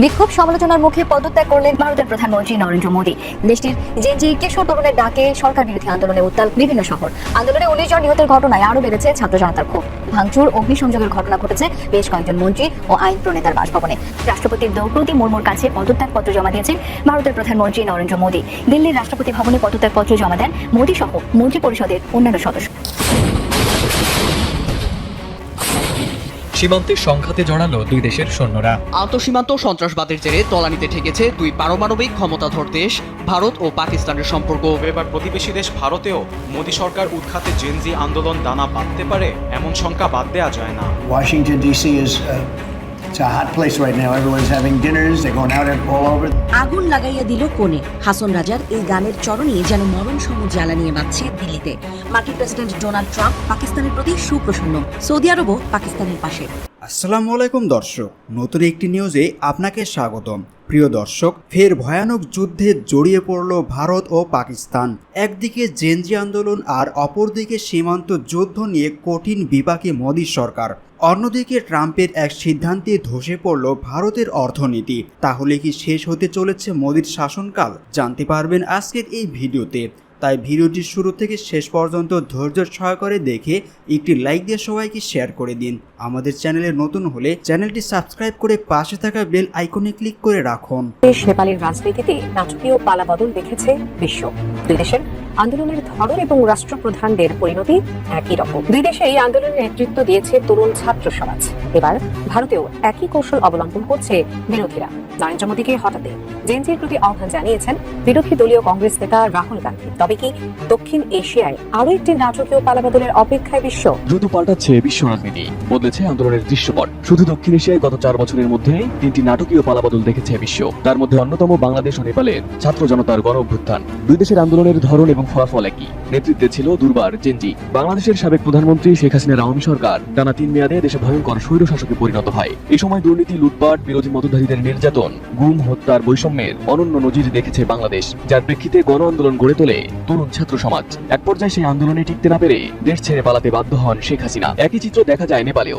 বিক্ষোভ সমালোচনার মুখে পদত্যাগ করলেন ভারতের প্রধানমন্ত্রী নরেন্দ্র মোদী। দেশটির যে কিশোর তরুণের ডাকে সরকার বিরোধী আন্দোলনে উত্তাল বিভিন্ন শহর। আন্দোলনে উনিশ জন নিহতের ঘটনায় আরও বেড়েছে ছাত্র জনতার ক্ষোভ। ভাঙচুর, অগ্নিসংযোগের ঘটনা ঘটেছে বেশ কয়েকজন মন্ত্রী ও আইন প্রণেতার বাসভবনে। রাষ্ট্রপতি দ্রৌপদী মুর্মুর কাছে পদত্যাগপত্র জমা দিয়েছেন ভারতের প্রধানমন্ত্রী নরেন্দ্র মোদী। দিল্লির রাষ্ট্রপতি ভবনে পদত্যাগপত্র জমা দেন মোদী সহ মন্ত্রী পরিষদের অন্যান্য সদস্য। সীমান্তে সংঘাতে জড়ালো দুই দেশের সৈন্যরা। আন্তঃসীমান্ত সন্ত্রাসবাদের জেরে তলানিতে ঠেকেছে দুই পারমাণবিক ক্ষমতাধর দেশ ভারত ও পাকিস্তানের সম্পর্ক। এবার প্রতিবেশী দেশ ভারতেও মোদী সরকার উৎখাতে জেনজি আন্দোলন দানা বাঁধতে পারে এমন শঙ্কা বাদ দেওয়া যায় না। Washington DC uh, it's a hot place right now. Everyone's having dinners, they're going out all over. আগুন লাগাইয়া দিল কোণে। হাসন রাজার এই গানের চরণে যেন মরণ সম জ্বালানিয়ে বাঁচছে দিল্লিতে। মার্কিন প্রেসিডেন্ট ডোনাল্ড ট্রাম্প পাকিস্তানের প্রতি সুপ্রসন্ন। সৌদি আরবও পাকিস্তানের পাশে। আসসালামু আলাইকুম দর্শক। নতুন একটি নিউজে আপনাকে স্বাগতম। প্রিয় দর্শক ফের ভয়ানক যুদ্ধে জড়িয়ে পড়ল ভারত ও পাকিস্তান। একদিকে জেনজি আন্দোলন আর অপরদিকে সীমান্ত যুদ্ধ নিয়ে কঠিন বিপাকে মোদী সরকার। অন্যদিকে ট্রাম্পের এক সিদ্ধান্তে ধসে পড়ল ভারতের অর্থনীতি। তাহলে কি শেষ হতে চলেছে মোদীর শাসনকাল? জানতে পারবেন আজকের এই ভিডিওতে। তাই ভিডিওটি শুরু থেকে শেষ পর্যন্ত ধৈর্য সহকারে দেখে একটি লাইক দিয়ে সবাইকে শেয়ার করে দিন। আমাদের চ্যানেলে নতুন হলে চ্যানেলটি সাবস্ক্রাইব করে পাশে থাকা বেল আইকনে ক্লিক করে রাখুন। দেশ নেপালের রাজনীতিতে নাটকীয় পালাবদল দেখেছে বিশ্ব। দুই দেশের আন্দোলনের ধরন এবং রাষ্ট্রপ্রধানদের পরিণতি একই রকম। দুই দেশে এই আন্দোলনের নেতৃত্ব দিয়েছে তরুণ ছাত্র সমাজ। এবার ভারতেও একই কৌশল অবলম্বন করছে বিরোধীরা। নরেন্দ্র মোদীকে হঠাতে জেনজির প্রতি আহ্বান জানিয়েছেন বিরোধী দলীয় কংগ্রেস নেতা রাহুল গান্ধী। তবে কি দক্ষিণ এশিয়ায় আরও একটি নাটকীয় পালাবদলের অপেক্ষায় বিশ্ব? দ্রুত পাল্টাচ্ছে বিশ্ব রাজনীতি। বদলেছে আন্দোলনের দৃশ্যপট। শুধু দক্ষিণ এশিয়ায় গত চার বছরের মধ্যে তিনটি নাটকীয় পালাবদল দেখেছে বিশ্ব। তার মধ্যে অন্যতম বাংলাদেশ ও নেপালের ছাত্র জনতার গণ অভ্যুত্থান দুই দেশের আন্দোলনের ধরন এবং ফলাফল একই। নেতৃত্বে ছিল দুর্বার জেনজি। বাংলাদেশের সাবেক প্রধানমন্ত্রী শেখ হাসিনার আওয়ামী সরকার। টানা তিন মেয়াদে দেশে ভয়ঙ্কর স্বৈর শাসকে পরিণত হয়। এই সময় দুর্নীতি, লুটপাট, বিরোধী মতধারীদের নির্যাতন, গুম, হত্যার বৈষম্যের অনন্য নজির দেখেছে বাংলাদেশ, যার প্রেক্ষিতে গণ আন্দোলন গড়ে তোলে তরুণ ছাত্র সমাজ। এক পর্যায়ে সেই আন্দোলনে টিকতে না পেরে দেশ ছেড়ে পালাতে বাধ্য হন শেখ হাসিনা। একই চিত্র দেখা যায় নেপালেও।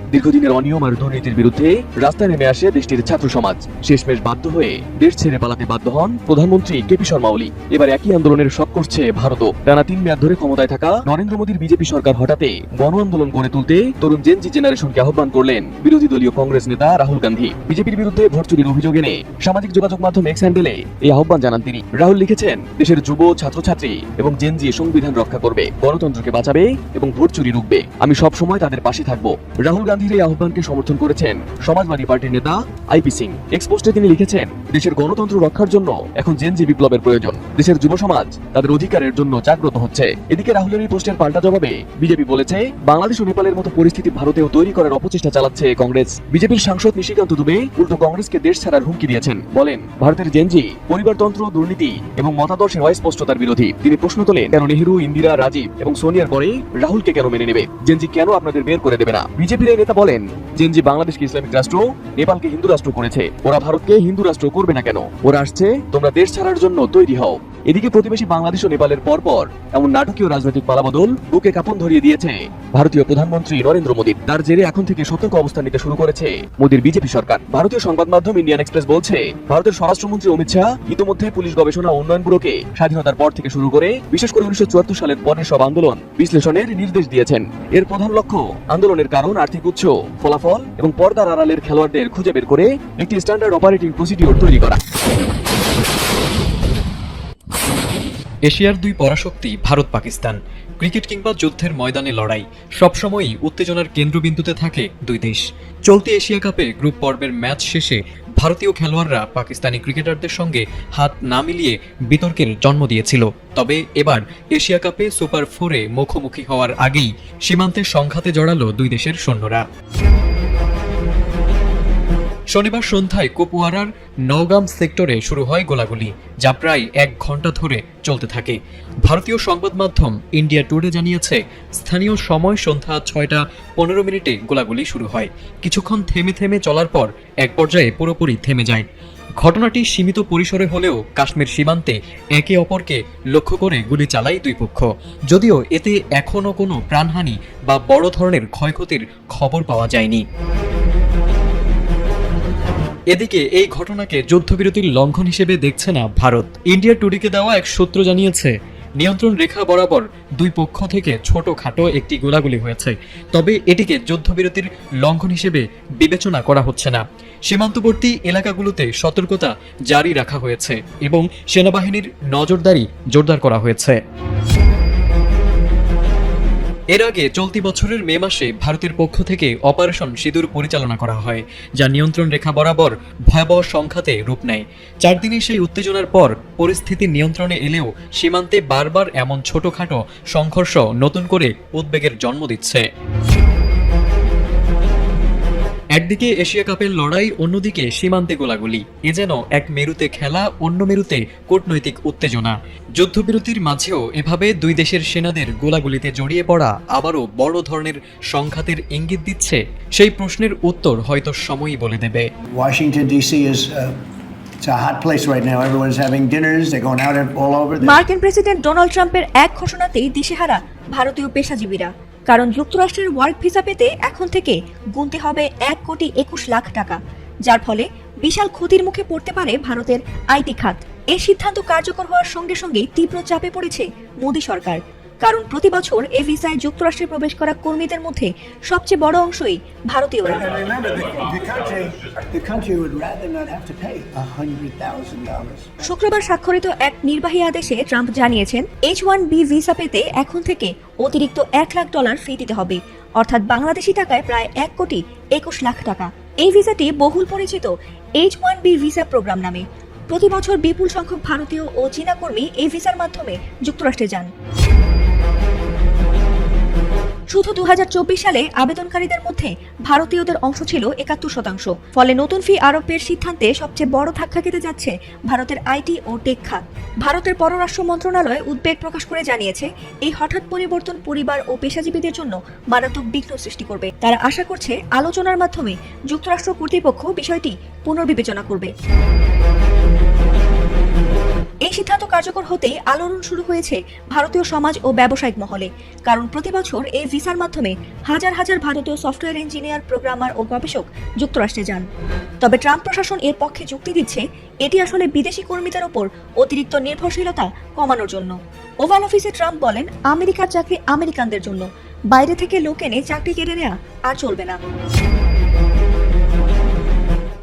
দীর্ঘদিনের অনিয়ম আর দুর্নীতির বিরুদ্ধে রাস্তায় নেমে আসে দেশটির ছাত্র সমাজ। শেষমেশ বাধ্য হয়ে দেশ ছেড়ে পালাতে বাধ্য হন প্রধানমন্ত্রী কেপি শর্মা ওলি। এবার একই আন্দোলনের শখ করছে ভারতও। টানা তিন মেয়াদ ধরে ক্ষমতায় থাকা নরেন্দ্র মোদীর বিজেপি সরকার হঠাতে গণ আন্দোলন গড়ে তুলতে তরুণ জেনজি জেনারেশনকে আহ্বান করলেন বিরোধী দলীয় কংগ্রেস নেতা রাহুল গান্ধী। বিজেপির বিরুদ্ধে ভোট চুরির অভিযোগ এনে সামাজিক যোগাযোগ মাধ্যম এক্স হ্যান্ডেলে এই আহ্বান জানান তিনি। রাহুল লিখেছেন, দেশের যুব, ছাত্রছাত্রী এবং জেনজি সংবিধান রক্ষা করবে, গণতন্ত্রকে বাঁচাবে এবং ভোট চুরি রুখবে। আমি সব সময় তাদের পাশে থাকব। রাহুল গান্ধীর এই আহ্বানকে সমর্থন করেছেন সমাজবাদী পার্টির নেতা আইপি সিং। এক্সপোস্টে তিনি লিখেছেন, দেশের গণতন্ত্র রক্ষার জন্য এখন জেনজি বিপ্লবের প্রয়োজন। দেশের যুব সমাজ তাদের অধিকারের জন্য জাগ্রত হচ্ছে। এদিকে রাহুলের এই পোস্টের পাল্টা জবাবে বিজেপি বলেছে, বাংলাদেশ ও নেপালের মতো পরিস্থিতি ভারতেও তৈরি করার অপচেষ্টা চালাচ্ছে কংগ্রেস। বিজেপির সাংসদ নিশিকান্ত দুবে উল্টো কংগ্রেসকে দেশ ছাড়ার হুমকি দিয়েছেন। বলেন, ভারতের জেনজি পরিবারতন্ত্র দুর্নীতি এবং মতাদর্শের অস্পষ্টতার বিরোধী। তিনি প্রশ্ন তোলেন, কেন নেহেরু, ইন্দিরা, রাজীব এবং সোনিয়ার পরে রাহুলকে কেন মেনে নেবে? জেনজি কেন আপনাদের বের করে দেবে না? বিজেপির এই নেতা বলেন, জেনজি বাংলাদেশকে ইসলামিক রাষ্ট্র, নেপালকে হিন্দু রাষ্ট্র করেছে। ওরা ভারতকে হিন্দু রাষ্ট্র করবে না কেন? ওরা আসছে, তোমরা দেশ ছাড়ার জন্য তৈরি হও। এদিকে প্রতিবেশী বাংলাদেশ ও নেপালের পরপর এমন নাটকীয় রাজনৈতিক পালাবদল বুকে কাপন ধরিয়ে দিয়েছে। ভারতীয় প্রধানমন্ত্রী নরেন্দ্র মোদী তার জেরে এখন থেকে সতর্ক অবস্থান নিতে শুরু করেছে। মোদীর বিজেপি সরকার। ভারতীয় সংবাদ মাধ্যম ইন্ডিয়ান এক্সপ্রেস বলছে, ভারতের স্বরাষ্ট্রমন্ত্রী অমিত শাহ ইতিমধ্যে পুলিশ গবেষণা উন্নয়ন ব্যুরোকে স্বাধীনতার পর থেকে শুরু করে বিশেষ করে উনিশশো চুয়াত্তর সালের পরের সব আন্দোলন বিশ্লেষণের নির্দেশ দিয়েছেন। এর প্রধান লক্ষ্য আন্দোলনের কারণ, আর্থিক উৎস ফলাফল এবং পর্দার আড়ালের খেলোয়াড়দের খুঁজে বের করে একটি স্ট্যান্ডার্ড অপারেটিং প্রসিডিওর তৈরি করা। এশিয়ার দুই পরাশক্তি ভারত পাকিস্তান ক্রিকেট কিংবা যুদ্ধের ময়দানে লড়াই। সবসময়ই উত্তেজনার কেন্দ্রবিন্দুতে থাকে দুই দেশ। চলতি এশিয়া কাপে গ্রুপ পর্বের ম্যাচ শেষে ভারতীয় খেলোয়াড়রা পাকিস্তানি ক্রিকেটারদের সঙ্গে হাত না মিলিয়ে বিতর্কের জন্ম দিয়েছিল। তবে এবার এশিয়া কাপে সুপার ফোরে মুখোমুখি হওয়ার আগেই সীমান্তে সংঘাতে জড়ালো দুই দেশের সৈন্যরা। শনিবার সন্ধ্যায় কুপওয়ারার নওগাম সেক্টরে শুরু হয় গোলাগুলি, যা প্রায় এক ঘণ্টা ধরে চলতে থাকে। ভারতীয় সংবাদ মাধ্যম ইন্ডিয়া টুডে জানিয়েছে, স্থানীয় সময় সন্ধ্যা ছয়টা পনেরো মিনিটে গোলাগুলি শুরু হয়। কিছুক্ষণ থেমে থেমে চলার পর এক পর্যায়ে পুরোপুরি থেমে যায়। ঘটনাটি সীমিত পরিসরে হলেও কাশ্মীর সীমান্তে একে অপরকে লক্ষ্য করে গুলি চালায় দুই পক্ষ। যদিও এতে এখনও কোনো প্রাণহানি বা বড় ধরনের ক্ষয়ক্ষতির খবর পাওয়া যায়নি। এদিকে এই ঘটনাকে যুদ্ধবিরতির লঙ্ঘন হিসেবে দেখছে না ভারত। ইন্ডিয়া টুডিকে দেওয়া এক সূত্র জানিয়েছে, নিয়ন্ত্রণ রেখা বরাবর দুই পক্ষ থেকে ছোটখাটো একটি গোলাগুলি হয়েছে। তবে এটিকে যুদ্ধবিরতির লঙ্ঘন হিসেবে বিবেচনা করা হচ্ছে না। সীমান্তবর্তী এলাকাগুলোতে সতর্কতা জারি রাখা হয়েছে এবং সেনাবাহিনীর নজরদারি জোরদার করা হয়েছে। এর আগে চলতি বছরের মে মাসে ভারতের পক্ষ থেকে অপারেশন সিঁদুর পরিচালনা করা হয়, যা নিয়ন্ত্রণ রেখা বরাবর ভয়াবহ সংখ্যাতে রূপ নেয়। চার দিনে সেই উত্তেজনার পর পরিস্থিতি নিয়ন্ত্রণে এলেও সীমান্তে বারবার এমন ছোটখাটো সংঘর্ষ নতুন করে উদ্বেগের জন্ম দিচ্ছে। একদিকে এশিয়া কাপের লড়াই অন্যদিকে সীমান্তে গোলাগুলি এ যেন এক মেরুতে খেলা অন্য মেরুতে কূটনৈতিক উত্তেজনা যুদ্ধবিরতির মাঝেও এভাবে দুই দেশের সেনাদের গোলাগুলিতে জড়িয়ে পড়া আবারও বড় ধরনের সংঘাতের ইঙ্গিত দিচ্ছে সেই প্রশ্নের উত্তর হয়তো সময়ই বলে দেবে Washington, D.C. is uh, it's a hot place right now. Everyone's having dinners, they're going out all over. মার্কিন প্রেসিডেন্ট ডোনাল্ড ট্রাম্পের এক ঘোষণাতেই দিশেহারা ভারতীয় পেশাজীবীরা কারণ যুক্তরাষ্ট্রের ওয়ার্ক ভিসা পেতে এখন থেকে গুনতে হবে এক কোটি একুশ লাখ টাকা, যার ফলে বিশাল ক্ষতির মুখে পড়তে পারে ভারতের আইটি খাত। এই সিদ্ধান্ত কার্যকর হওয়ার সঙ্গে সঙ্গেই তীব্র চাপে পড়েছে মোদী সরকার। কারণ প্রতি বছর এই ভিসায় যুক্তরাষ্ট্রে প্রবেশ করা কর্মীদের মধ্যে সবচেয়ে বড় অংশই ভারতীয়রা. শুক্রবার স্বাক্ষরিত এক নির্বাহী আদেশে ট্রাম্প জানিয়েছেন এইচ ওয়ান বি ভিসা পেতে এখন থেকে অতিরিক্ত এক লাখ ডলার ফি দিতে হবে। অর্থাৎ বাংলাদেশি টাকায় প্রায় এক কোটি একুশ লাখ টাকা। এই ভিসাটি বহুল পরিচিত H one B visa program নামে। প্রতি বছর বিপুল সংখ্যক ভারতীয় ও চীনা কর্মী এই ভিসার মাধ্যমে যুক্তরাষ্ট্রে যান। শুধু দু হাজার চব্বিশ সালে আবেদনকারীদের মধ্যে ভারতীয়দের অংশ ছিল একাত্তর শতাংশ। ফলে নতুন ফি আরোপের সিদ্ধান্তে সবচেয়ে বড় ধাক্কা খেতে যাচ্ছে ভারতের আইটি ও টেক খাত। ভারতের পররাষ্ট্র মন্ত্রণালয় উদ্বেগ প্রকাশ করে জানিয়েছে, এই হঠাৎ পরিবর্তন পরিবার ও পেশাজীবীদের জন্য মারাত্মক বিঘ্ন সৃষ্টি করবে। তারা আশা করছে, আলোচনার মাধ্যমে যুক্তরাষ্ট্র কর্তৃপক্ষ বিষয়টি পুনর্বিবেচনা করবে। এই সিদ্ধান্ত কার্যকর হতেই আলোড়ন শুরু হয়েছে ভারতীয় সমাজ ও ব্যবসায়িক মহলে। কারণ প্রতি বছর এই ভিসার মাধ্যমে হাজার হাজার ভারতীয় সফটওয়্যার ইঞ্জিনিয়ার, প্রোগ্রামার ও গবেষক যুক্তরাষ্ট্রে যান। তবে ট্রাম্প প্রশাসন এর পক্ষে যুক্তি দিচ্ছে, এটি আসলে বিদেশি কর্মীদের ওপর অতিরিক্ত নির্ভরশীলতা কমানোর জন্য। ওভাল অফিসে ট্রাম্প বলেন, আমেরিকার চাকরি আমেরিকানদের জন্য। বাইরে থেকে লোক এনে চাকরি কেড়ে নেওয়া আর চলবে না।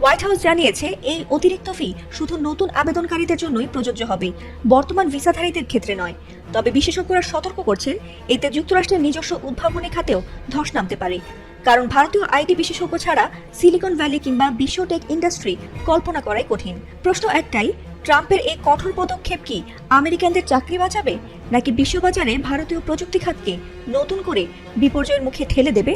হোয়াইট হাউস জানিয়েছে, এই অতিরিক্ত ফি শুধু নতুন আবেদনকারীদের জন্যই প্রযোজ্য হবে, বর্তমান ভিসাধারীদের ক্ষেত্রে নয়। তবে বিশেষজ্ঞরা সতর্ক করছেন, এতে যুক্তরাষ্ট্রের নিজস্ব উদ্ভাবনী খাতেও ধস নামতে পারে। কারণ ভারতীয় আইটি বিশেষজ্ঞ ছাড়া সিলিকন ভ্যালি কিংবা বিশ্ব টেক ইন্ডাস্ট্রি কল্পনা করাই কঠিন। প্রশ্ন একটাই, ট্রাম্পের এই কঠোর পদক্ষেপ কি আমেরিকানদের চাকরি বাঁচাবে, নাকি বিশ্ববাজারে ভারতীয় প্রযুক্তি খাতকে নতুন করে বিপর্যয়ের মুখে ঠেলে দেবে?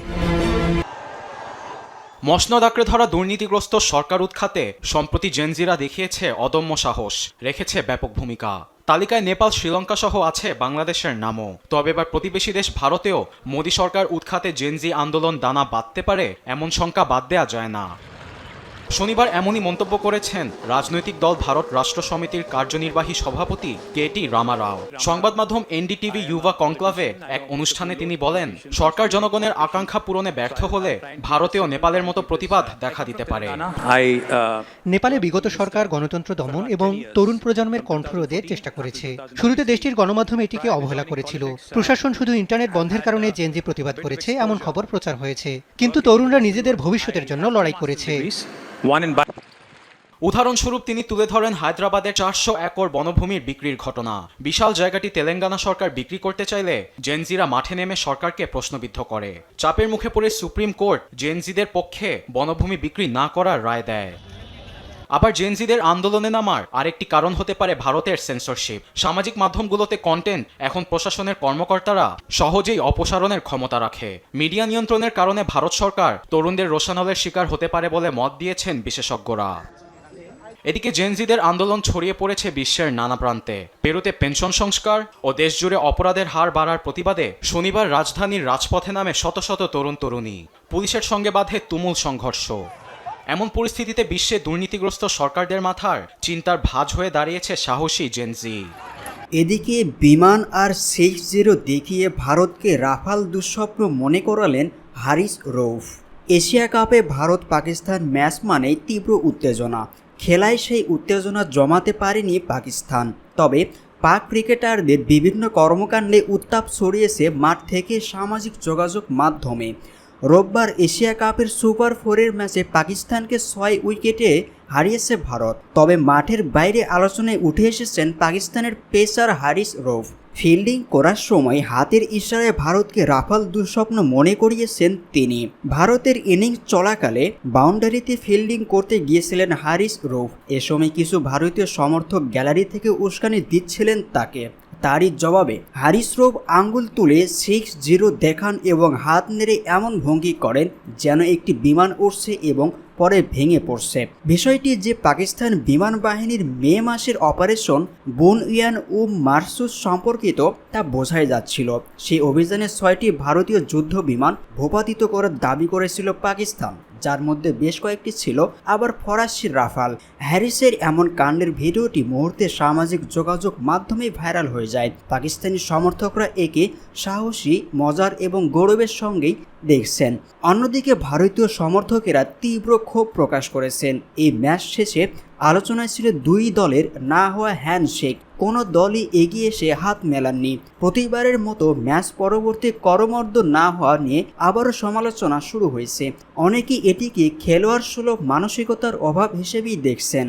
মসনদ আঁকড়ে ধরা দুর্নীতিগ্রস্ত সরকার উৎখাতে সম্প্রতি জেনজিরা দেখিয়েছে অদম্য সাহস, রেখেছে ব্যাপক ভূমিকা। তালিকায় নেপাল, শ্রীলঙ্কা সহ আছে বাংলাদেশের নামও। তবে এবার প্রতিবেশী দেশ ভারতেও মোদী সরকার উৎখাতে জেনজি আন্দোলন দানা বাঁধতে পারে, এমন শঙ্কা বাদ দেওয়া যায় না। শনিবার এমনই মন্তব্য করেছেন রাজনৈতিক দল ভারত রাষ্ট্র সমিতির কার্যনির্বাহী সভাপতি কে টি রামা রাও সংবাদ মাধ্যম এনডিটিভি ইউভা কনক্লাভে এক অনুষ্ঠানে তিনি বলেন সরকার জনগণের আকাঙ্ক্ষা পূরণে ব্যর্থ হলে ভারতেও নেপালের মতো প্রতিবাদ দেখা দিতে পারে। নেপালে বিগত সরকার গণতন্ত্র দমন এবং তরুণ প্রজন্মের কণ্ঠরোধের চেষ্টা করেছে। শুরুতে দেশটির গণমাধ্যম এটিকে অবহেলা করেছিল। প্রশাসন শুধু ইন্টারনেট বন্ধের কারণে জেনজি প্রতিবাদ করেছে এমন খবর প্রচার হয়েছে। কিন্তু তরুণরা নিজেদের ভবিষ্যতের জন্য লড়াই করেছে। উদাহরণস্বরূপ তিনি তুলে ধরেন হায়দ্রাবাদের চারশো একর বনভূমির বিক্রির ঘটনা। বিশাল জায়গাটি তেলেঙ্গানা সরকার বিক্রি করতে চাইলে জেনজিরা মাঠে নেমে সরকারকে প্রশ্নবিদ্ধ করে। চাপের মুখে পড়ে সুপ্রিম কোর্ট জেনজিদের পক্ষে বনভূমি বিক্রি না করার রায় দেয়। আবার জেনজিদের আন্দোলনে নামার আরেকটি কারণ হতে পারে ভারতের সেন্সরশিপ সামাজিক মাধ্যমগুলোতে কন্টেন্ট এখন প্রশাসনের কর্মকর্তারা সহজেই অপসারণের ক্ষমতা রাখে। মিডিয়া নিয়ন্ত্রণের কারণে ভারত সরকার তরুণদের রোশানলের শিকার হতে পারে বলে মত দিয়েছেন বিশেষজ্ঞরা। এদিকে জেনজিদের আন্দোলন ছড়িয়ে পড়েছে বিশ্বের নানা প্রান্তে। পেরুতে পেনশন সংস্কার ও দেশজুড়ে অপরাধের হার বাড়ার প্রতিবাদে শনিবার রাজধানীর রাজপথে নামে শত শত তরুণ তরুণী পুলিশের সঙ্গে বাধে তুমুল সংঘর্ষ। এমন পরিস্থিতিতে বিশ্বে দুর্নীতিগ্রস্ত সরকারদের মাথার চিন্তার ভাঁজ হয়ে দাঁড়িয়েছে সাহসী জেনজি এদিকে বিমান আর সিক্স জিরো দেখিয়ে ভারতকে রাফাল দুঃস্বপ্ন মনে করালেন হারিস রৌফ। এশিয়া কাপে ভারত পাকিস্তান ম্যাচ মানেই তীব্র উত্তেজনা। খেলায় সেই উত্তেজনা জমাতে পারেনি পাকিস্তান। তবে পাক ক্রিকেটারদের বিভিন্ন কর্মকাণ্ডে উত্তাপ ছড়িয়েছে মাঠ থেকে সামাজিক যোগাযোগ মাধ্যমে। রোববার এশিয়া কাপের সুপার ফোরের ম্যাচে পাকিস্তানকে ছয় উইকেটে হারিয়েছে ভারত। তবে মাঠের বাইরে আলোচনায় উঠে এসেছেন পাকিস্তানের পেসার হারিস রৌফ। ফিল্ডিং করার সময় হাতের ইশারায় ভারতকে রাফাল দুঃস্বপ্ন মনে করিয়েছেন তিনি। ভারতের ইনিংস চলাকালে বাউন্ডারিতে ফিল্ডিং করতে গিয়েছিলেন হারিস রৌফ। এ সময় কিছু ভারতীয় সমর্থক গ্যালারি থেকে উস্কানি দিচ্ছিলেন তাকে। তারই জবাবে হারিস আঙ্গুল তুলে সিক্স জিরো দেখান এবং হাত নেড়ে এমন ভঙ্গি করেন যেন একটি বিমান উঠছে এবং পরে ভেঙে পড়ছে। বিষয়টি যে পাকিস্তান বিমান বাহিনীর মে মাসের অপারেশন বুন ইয়ান ও মার্সুস সম্পর্কিত তা বোঝাই যাচ্ছিল। সেই অভিযানে ছয়টি ভারতীয় যুদ্ধ বিমান ভূপাতিত করার দাবি করেছিল পাকিস্তান। যার মধ্যে বেশ কয়েকটি ছিল, আবার ফরাসি রাফাল। হ্যারিসের এমন কাণ্ডের ভিডিওটি মুহূর্তে সামাজিক যোগাযোগ মাধ্যমে ভাইরাল হয়ে যায়। পাকিস্তানি সমর্থকরা একে সাহসী, মজার এবং গৌরবের সঙ্গেই দেখছেন। অন্যদিকে ভারতীয় সমর্থকেরা তীব্র ক্ষোভ প্রকাশ করেছেন। এই ম্যাচ শেষে আলোচনায় ছিল দুই দলের না হওয়া হ্যান্ডশেক। কোনো দলই এগিয়ে এসে হাত মেলাননি। প্রতিবারের মতো ম্যাচ পরবর্তী করমর্দ না হওয়া নিয়ে আবারও সমালোচনা শুরু হয়েছে। অনেকেই এটিকে খেলোয়াড় সুলভ মানসিকতার অভাব হিসেবেই দেখছেন।